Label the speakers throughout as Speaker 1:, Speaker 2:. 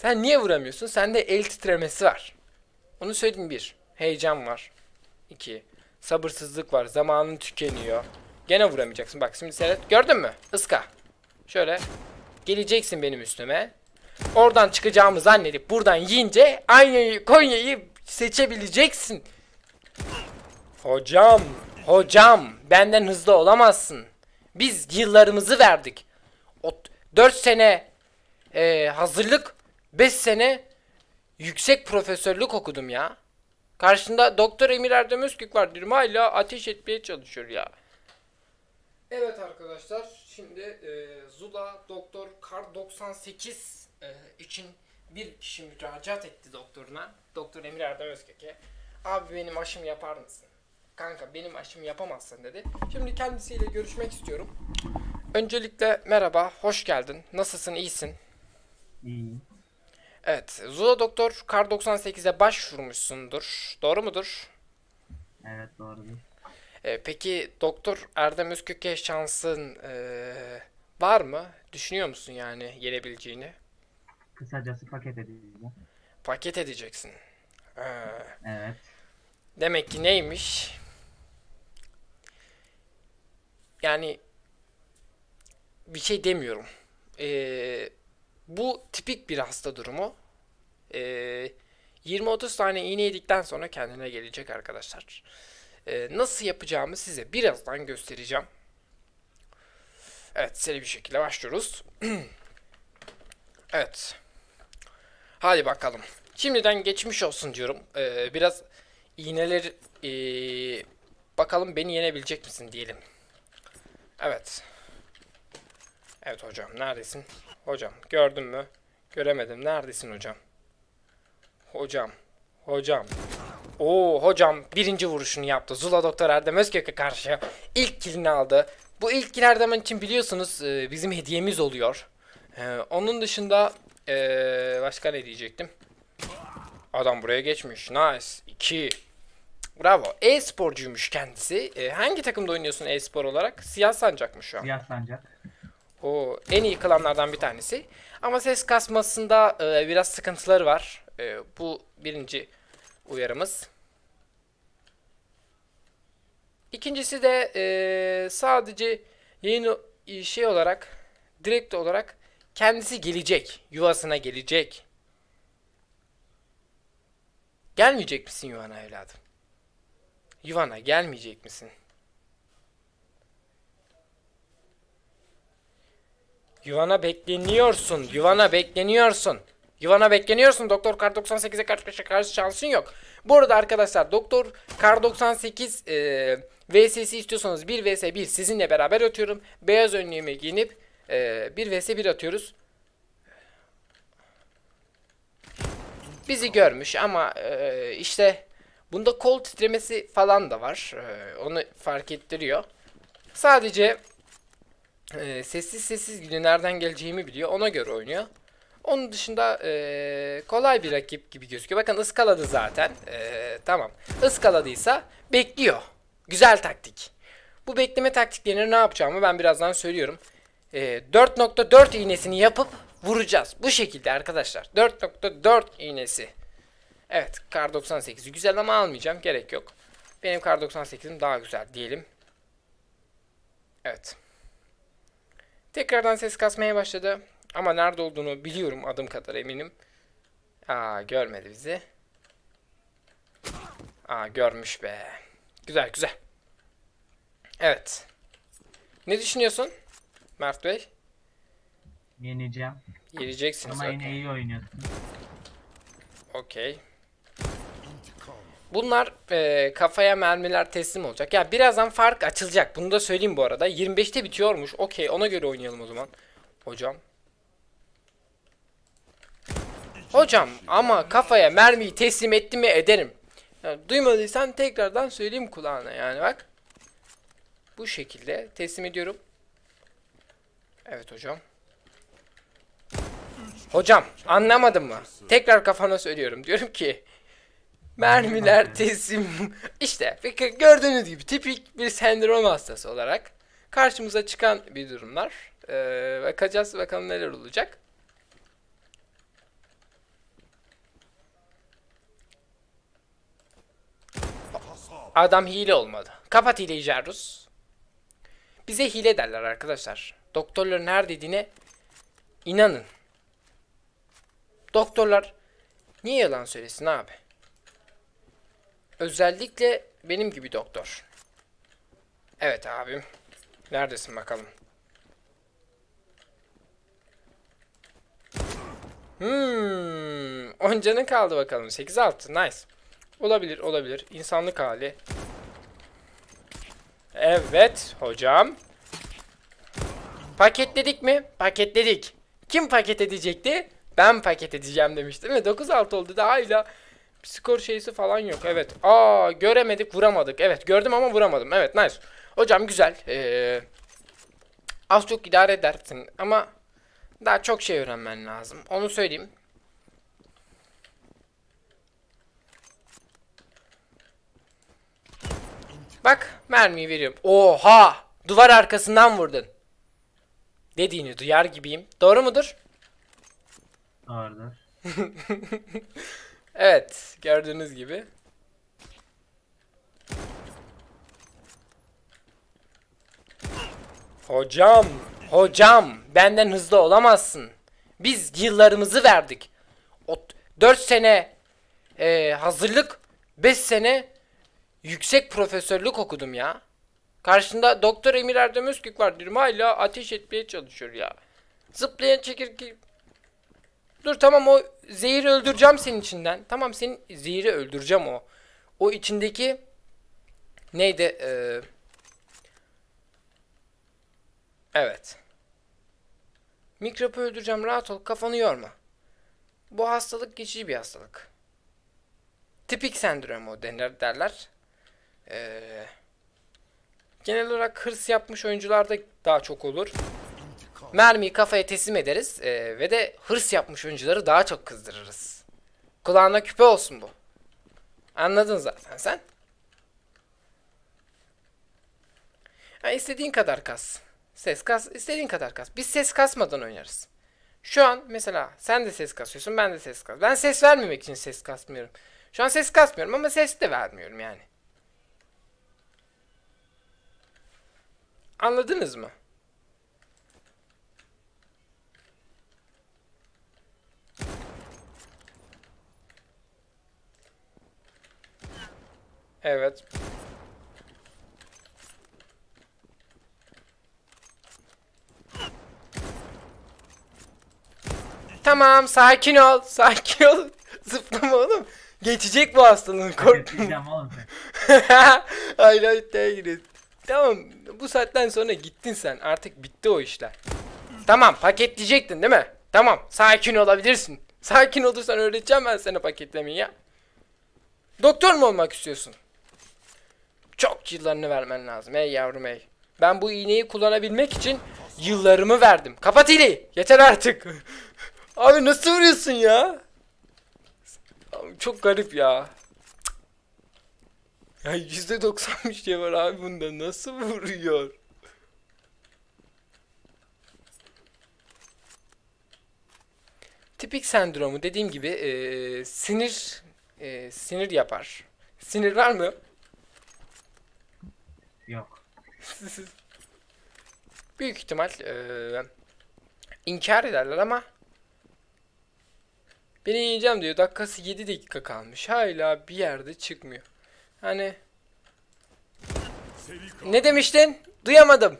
Speaker 1: Sen niye vuramıyorsun? Sende el titremesi var. Onu söyleyeyim bir. Heyecan var. İki. Sabırsızlık var. Zamanın tükeniyor. Gene vuramayacaksın. Bak şimdi seyret. Gördün mü? Iska. Şöyle. Geleceksin benim üstüme. Oradan çıkacağımı zannedip buradan yiyince Anya'yı Konya'yı seçebileceksin. Hocam. Hocam. Benden hızlı olamazsın. Biz yıllarımızı verdik. O 4 sene e, hazırlık 5 sene yüksek profesörlük okudum ya. Karşında Doktor Emir Erdem Özkök var diyorum hala ateş etmeye çalışıyor ya. Evet arkadaşlar şimdi e, Zula Doktor Kar 98 e, için bir kişi müracaat etti doktoruna. Doktor Emir Erdem Özkök'e. Abi benim aşım yapar mısın? Kanka benim aşım yapamazsın dedi. Şimdi kendisiyle görüşmek istiyorum. Öncelikle merhaba, hoş geldin. Nasılsın, iyisin?
Speaker 2: İyi.
Speaker 1: Evet, Zula Doktor Kar 98'e başvurmuşsundur. Doğru mudur?
Speaker 2: Evet doğrudur.
Speaker 1: Ee, peki Doktor Erdem Özkök'e şansın ee, var mı? Düşünüyor musun yani yenebileceğini?
Speaker 2: Kısacası paket edeceğim.
Speaker 1: Paket edeceksin. Ee,
Speaker 2: Evet.
Speaker 1: demek ki neymiş? Yani bir şey demiyorum. Ee, bu tipik bir hasta durumu. Ee, 20-30 tane iğne yedikten sonra kendine gelecek arkadaşlar. Ee, nasıl yapacağımı size birazdan göstereceğim. Evet, seri bir şekilde başlıyoruz. evet. Hadi bakalım. Şimdiden geçmiş olsun diyorum. Ee, biraz iğneler ee, bakalım beni yenebilecek misin diyelim. Evet. Evet hocam neredesin? Hocam gördün mü? Göremedim. Neredesin hocam? Hocam. Hocam. Oo hocam birinci vuruşunu yaptı. Zula Doktor Erdem Özkök'e karşı ilk kilini aldı. Bu ilk kill Erdem için biliyorsunuz e, bizim hediyemiz oluyor. E, onun dışında e, başka ne diyecektim? Adam buraya geçmiş. Nice. 2. Bravo. E-sporcuymuş kendisi. Hangi takımda oynuyorsun e-spor olarak? Siyah sancak mı şu an?
Speaker 2: Siyah sancak.
Speaker 1: O en iyi klanlardan bir tanesi. Ama ses kasmasında e, biraz sıkıntıları var. E, bu birinci uyarımız. İkincisi de e, sadece yayın o- şey olarak direkt olarak kendisi gelecek. Yuvasına gelecek. Gelmeyecek misin yuvana evladım? Yuvana gelmeyecek misin? Yuvana bekleniyorsun. Yuvana bekleniyorsun. Yuvana bekleniyorsun. Doktor Kar 98'e karşı karşı karşı şansın yok. Bu arada arkadaşlar Doktor Kar 98 e, VS'si istiyorsanız 1 vs 1 sizinle beraber atıyorum. Beyaz önlüğümü giyinip e, 1 vs 1 atıyoruz. Bizi görmüş ama e, işte bunda kol titremesi falan da var. E, onu fark ettiriyor. Sadece ee, sessiz sessiz gidiyor. Nereden geleceğimi biliyor. Ona göre oynuyor. Onun dışında ee, kolay bir rakip gibi gözüküyor. Bakın ıskaladı zaten. Ee, tamam. Iskaladıysa bekliyor. Güzel taktik. Bu bekleme taktiklerini ne yapacağımı ben birazdan söylüyorum. Ee, 4.4 iğnesini yapıp vuracağız. Bu şekilde arkadaşlar. 4.4 iğnesi. Evet. Kar 98'i güzel ama almayacağım. Gerek yok. Benim Kar 98'im daha güzel diyelim. Evet. Tekrardan ses kasmaya başladı. Ama nerede olduğunu biliyorum adım kadar eminim. Aa görmedi bizi. Aa görmüş be. Güzel güzel. Evet. Ne düşünüyorsun? Mert Bey?
Speaker 2: Yeneceğim.
Speaker 1: Geleceksiniz.
Speaker 2: Ama yine iyi oynuyorsun.
Speaker 1: Okey. Bunlar e, kafaya mermiler teslim olacak. Ya birazdan fark açılacak. Bunu da söyleyeyim bu arada. 25'te bitiyormuş. Okey ona göre oynayalım o zaman. Hocam. Hocam ama kafaya mermiyi teslim etti mi ederim. Yani duymadıysan tekrardan söyleyeyim kulağına yani bak. Bu şekilde teslim ediyorum. Evet hocam. Hocam anlamadın mı? Tekrar kafana söylüyorum. Diyorum ki mermiler, teslim. işte gördüğünüz gibi tipik bir sendrom hastası olarak karşımıza çıkan bir durumlar. Ee, bakacağız bakalım neler olacak. Adam hile olmadı. Kapat hileyi Jarrus. Bize hile derler arkadaşlar. Doktorların her dediğine inanın. Doktorlar niye yalan söylesin abi? Özellikle benim gibi doktor. Evet abim. Neredesin bakalım? Hmm, 10 canın kaldı bakalım. 8 6. Nice. Olabilir, olabilir. İnsanlık hali. Evet hocam. Paketledik mi? Paketledik. Kim paket edecekti? Ben paket edeceğim demiştim. Değil mi? 9-6 oldu. Daha hala skor şeysi falan yok. Evet. Aa göremedik vuramadık. Evet gördüm ama vuramadım. Evet nice. Hocam güzel. Ee, az çok idare edersin ama daha çok şey öğrenmen lazım. Onu söyleyeyim. Bak mermiyi veriyorum. Oha! Duvar arkasından vurdun. Dediğini duyar gibiyim. Doğru mudur?
Speaker 2: Doğrudur.
Speaker 1: Evet, gördüğünüz gibi. Hocam, hocam, benden hızlı olamazsın. Biz yıllarımızı verdik. O 4 sene e, hazırlık, 5 sene yüksek profesörlük okudum ya. Karşında Doktor Emir Erdem Özkük var diyorum hala ateş etmeye çalışıyor ya. Zıplayan çekirge Dur tamam o zehiri öldüreceğim senin içinden. Tamam senin zehiri öldüreceğim o. O içindeki neydi? Ee, evet. Mikrobu öldüreceğim rahat ol kafanı yorma. Bu hastalık geçici bir hastalık. Tipik sendromu denir derler. Ee, genel olarak hırs yapmış oyuncularda daha çok olur mermiyi kafaya teslim ederiz ee, ve de hırs yapmış oyuncuları daha çok kızdırırız. Kulağına küpe olsun bu. Anladın zaten sen. Ha, istediğin kadar kas. Ses kas, istediğin kadar kas. Biz ses kasmadan oynarız. Şu an mesela sen de ses kasıyorsun, ben de ses kas. Ben ses vermemek için ses kasmıyorum. Şu an ses kasmıyorum ama ses de vermiyorum yani. Anladınız mı? Evet. Tamam sakin ol. Sakin ol. Zıplama oğlum. Geçecek bu hastalığın korkma. Hayır iddiaya giriyoruz. Tamam bu saatten sonra gittin sen. Artık bitti o işler. Tamam paketleyecektin değil mi? Tamam sakin olabilirsin. Sakin olursan öğreteceğim ben sana paketlemeyi ya. Doktor mu olmak istiyorsun? Çok yıllarını vermen lazım ey yavrum ey. Ben bu iğneyi kullanabilmek için yıllarımı verdim. Kapat hileyi. Yeter artık. Abi nasıl vuruyorsun ya? Abi çok garip ya. Ya %90 bir şey var abi bunda. Nasıl vuruyor? Tipik sendromu dediğim gibi eee, sinir eee, sinir yapar. Sinir var mı?
Speaker 2: Yok.
Speaker 1: Büyük ihtimal eee, inkar ederler ama beni yiyeceğim diyor. Dakikası 7 dakika kalmış. Hala bir yerde çıkmıyor. Hani ne demiştin? Duyamadım.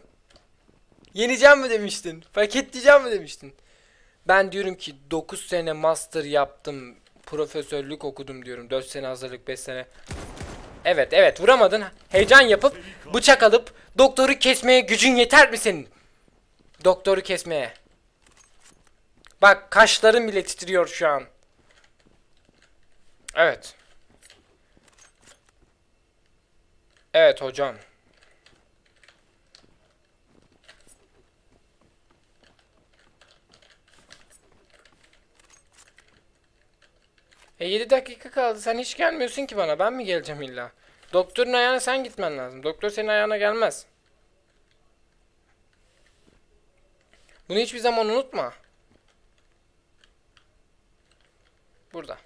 Speaker 1: Yeneceğim mi demiştin? Paketleyeceğim mi demiştin? Ben diyorum ki 9 sene master yaptım. Profesörlük okudum diyorum. 4 sene hazırlık 5 sene. Evet evet vuramadın. Heyecan yapıp bıçak alıp doktoru kesmeye gücün yeter mi senin? Doktoru kesmeye. Bak kaşların bile titriyor şu an. Evet. Evet hocam. E 7 dakika kaldı. Sen hiç gelmiyorsun ki bana. Ben mi geleceğim illa? Doktorun ayağına sen gitmen lazım. Doktor senin ayağına gelmez. Bunu hiçbir zaman unutma. Burada.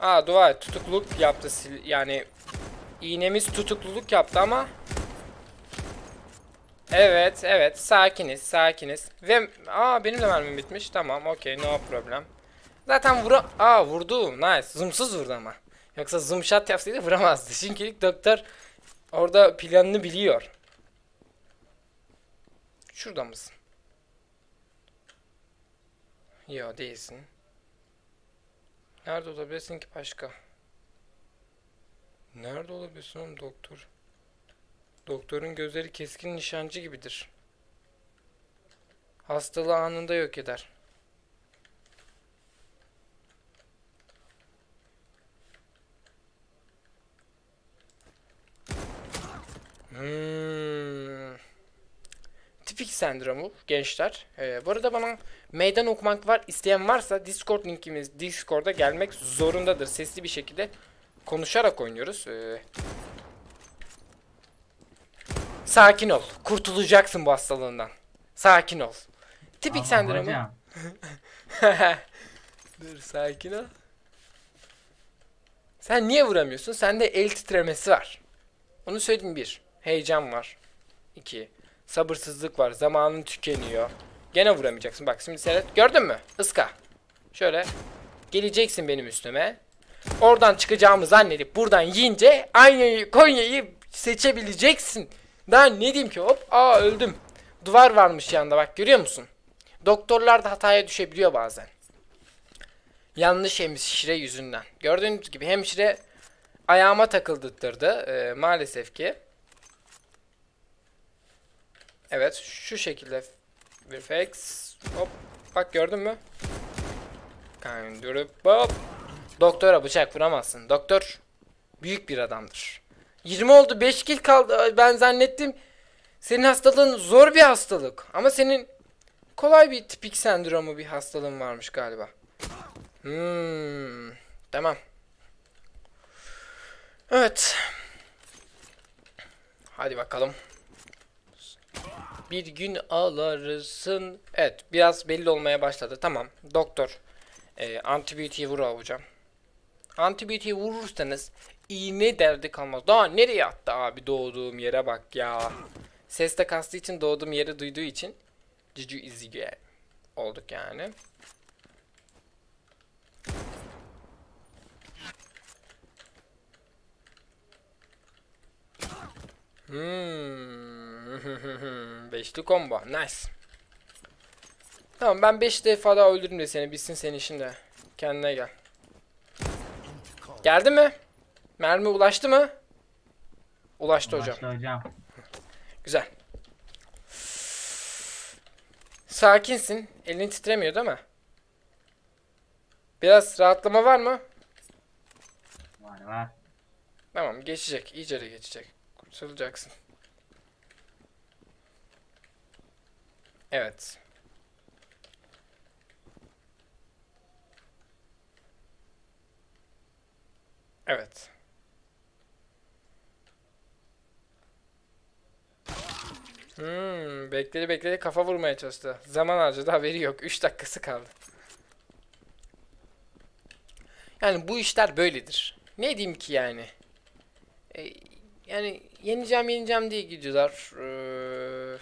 Speaker 1: Aa dua et tutukluluk yaptı yani iğnemiz tutukluluk yaptı ama Evet evet. Sakiniz sakiniz. Ve aa benim de mermim bitmiş. Tamam okey no problem. Zaten vura aa vurdu. Nice. Zoomsuz vurdu ama. Yoksa zoom shot yapsaydı vuramazdı. Çünkü doktor orada planını biliyor. Şurada mısın? Yo değilsin. Nerede olabilirsin ki başka? Nerede olabilirsin oğlum doktor? Doktorun gözleri keskin nişancı gibidir. Hastalığı anında yok eder. Hmm. Tipik sendromu gençler. Ee, bu arada bana meydan okumak var isteyen varsa Discord linkimiz Discord'a gelmek zorundadır. Sesli bir şekilde konuşarak oynuyoruz. Ee, sakin ol. Kurtulacaksın bu hastalığından. Sakin ol. Tipik sendromu. Dur sakin ol. Sen niye vuramıyorsun? Sende el titremesi var. Onu söyleyeyim bir. Heyecan var. İki. Sabırsızlık var. Zamanın tükeniyor. Gene vuramayacaksın. Bak şimdi seyret. Gördün mü? Iska. Şöyle. Geleceksin benim üstüme. Oradan çıkacağımı zannedip buradan yiyince aynı Konya'yı seçebileceksin. Daha ne diyeyim ki hop aa öldüm. Duvar varmış yanında bak görüyor musun? Doktorlar da hataya düşebiliyor bazen. Yanlış hemşire yüzünden. Gördüğünüz gibi hemşire ayağıma takıldırdı ee, maalesef ki. Evet şu şekilde reflex hop bak gördün mü? Kandırıp hop. Doktora bıçak vuramazsın. Doktor büyük bir adamdır. 20 oldu 5 kill kaldı. Ben zannettim senin hastalığın zor bir hastalık. Ama senin kolay bir tipik sendromu bir hastalığın varmış galiba. Hmm, tamam. Evet. Hadi bakalım. Bir gün ağlarsın. Evet, biraz belli olmaya başladı. Tamam. Doktor. Ee, antibiyotiği vur hocam. Antibiyotiği vurursanız iğne derdi kalmaz. Daha nereye attı abi doğduğum yere bak ya. Ses de kastığı için doğduğum yeri duyduğu için Cici izige olduk yani. Hmm. Beşli combo. Nice. Tamam ben 5 defa daha öldürürüm de seni. Bitsin senin işin de. Kendine gel. Geldi mi? Mermi ulaştı mı? Ulaştı hocam.
Speaker 2: başla hocam.
Speaker 1: Güzel. Sakinsin. Elin titremiyor değil mi? Biraz rahatlama var mı?
Speaker 2: Var var.
Speaker 1: Tamam geçecek. İyice de geçecek. Kurtulacaksın. Evet. Evet. Hmm, bekledi bekledi kafa vurmaya çalıştı. Zaman harcadı haberi yok. 3 dakikası kaldı. Yani bu işler böyledir. Ne diyeyim ki yani? E, yani yeneceğim yeneceğim diye gidiyorlar. Ee,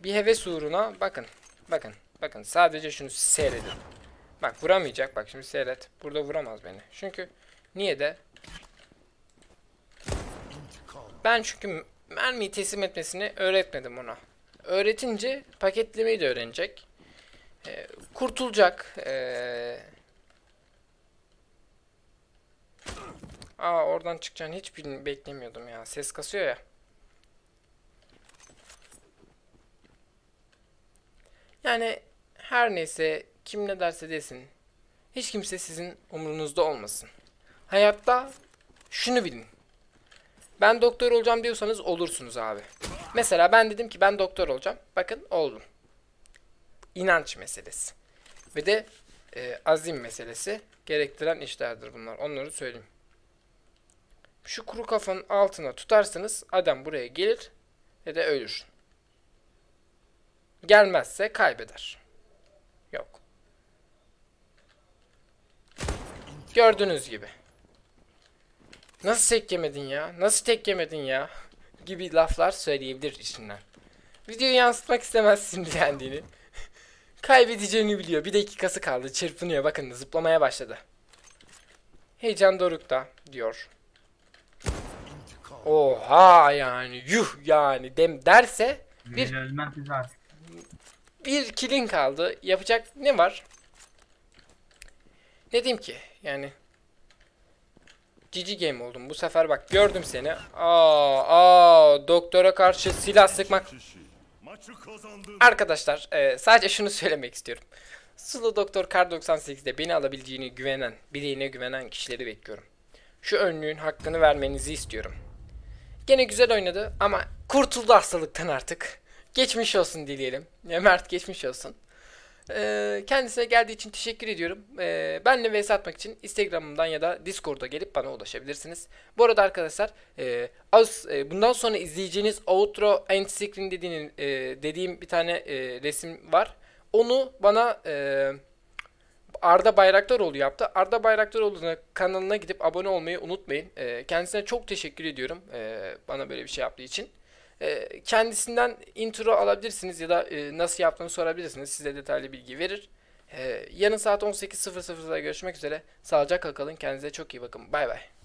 Speaker 1: bir heves uğruna bakın. Bakın. Bakın sadece şunu seyredin. Bak vuramayacak. Bak şimdi seyret. Burada vuramaz beni. Çünkü niye de? Ben çünkü mermiyi teslim etmesini öğretmedim ona. Öğretince paketlemeyi de öğrenecek. Ee, kurtulacak. Ee, Aa oradan çıkacağını hiç beklemiyordum ya. Ses kasıyor ya. Yani her neyse kim ne derse desin. Hiç kimse sizin umurunuzda olmasın. Hayatta şunu bilin. Ben doktor olacağım diyorsanız olursunuz abi. Mesela ben dedim ki ben doktor olacağım. Bakın oldum. İnanç meselesi. Ve de e, azim meselesi gerektiren işlerdir bunlar. Onları söyleyeyim. Şu kuru kafanın altına tutarsanız adam buraya gelir ve de ölür. Gelmezse kaybeder. Yok. Gördüğünüz gibi. Nasıl tek yemedin ya? Nasıl tek yemedin ya? Gibi laflar söyleyebilir içinden. Videoyu yansıtmak istemezsin diyendiğini. Kaybedeceğini biliyor. Bir dakikası kaldı. Çırpınıyor. Bakın zıplamaya başladı. Heyecan dorukta diyor. Oha yani yuh yani dem derse Bir-
Speaker 2: bir
Speaker 1: kilin kaldı. Yapacak ne var? Ne diyeyim ki? Yani GG game oldum. Bu sefer bak gördüm seni. Aa, aa doktora karşı silah sıkmak. Arkadaşlar e, sadece şunu söylemek istiyorum. Sulu Doktor Kar 98'de beni alabileceğini güvenen, bileğine güvenen kişileri bekliyorum. Şu önlüğün hakkını vermenizi istiyorum. Gene güzel oynadı ama kurtuldu hastalıktan artık. Geçmiş olsun dileyelim. Mert geçmiş olsun. Ee, kendisine geldiği için teşekkür ediyorum. Ee, benle vs atmak için Instagram'dan ya da Discord'a gelip bana ulaşabilirsiniz. Bu arada arkadaşlar e, az e, bundan sonra izleyeceğiniz outro end screen dediğin, e, dediğim bir tane e, resim var. Onu bana e, Arda Bayraktaroğlu yaptı. Arda Bayraktaroğlu'na kanalına gidip abone olmayı unutmayın. E, kendisine çok teşekkür ediyorum e, bana böyle bir şey yaptığı için. E, kendisinden intro alabilirsiniz ya da e, nasıl yaptığını sorabilirsiniz. Size detaylı bilgi verir. E, yarın saat 18.00'da görüşmek üzere. Sağlıcakla kalın. Kendinize çok iyi bakın. Bay bay.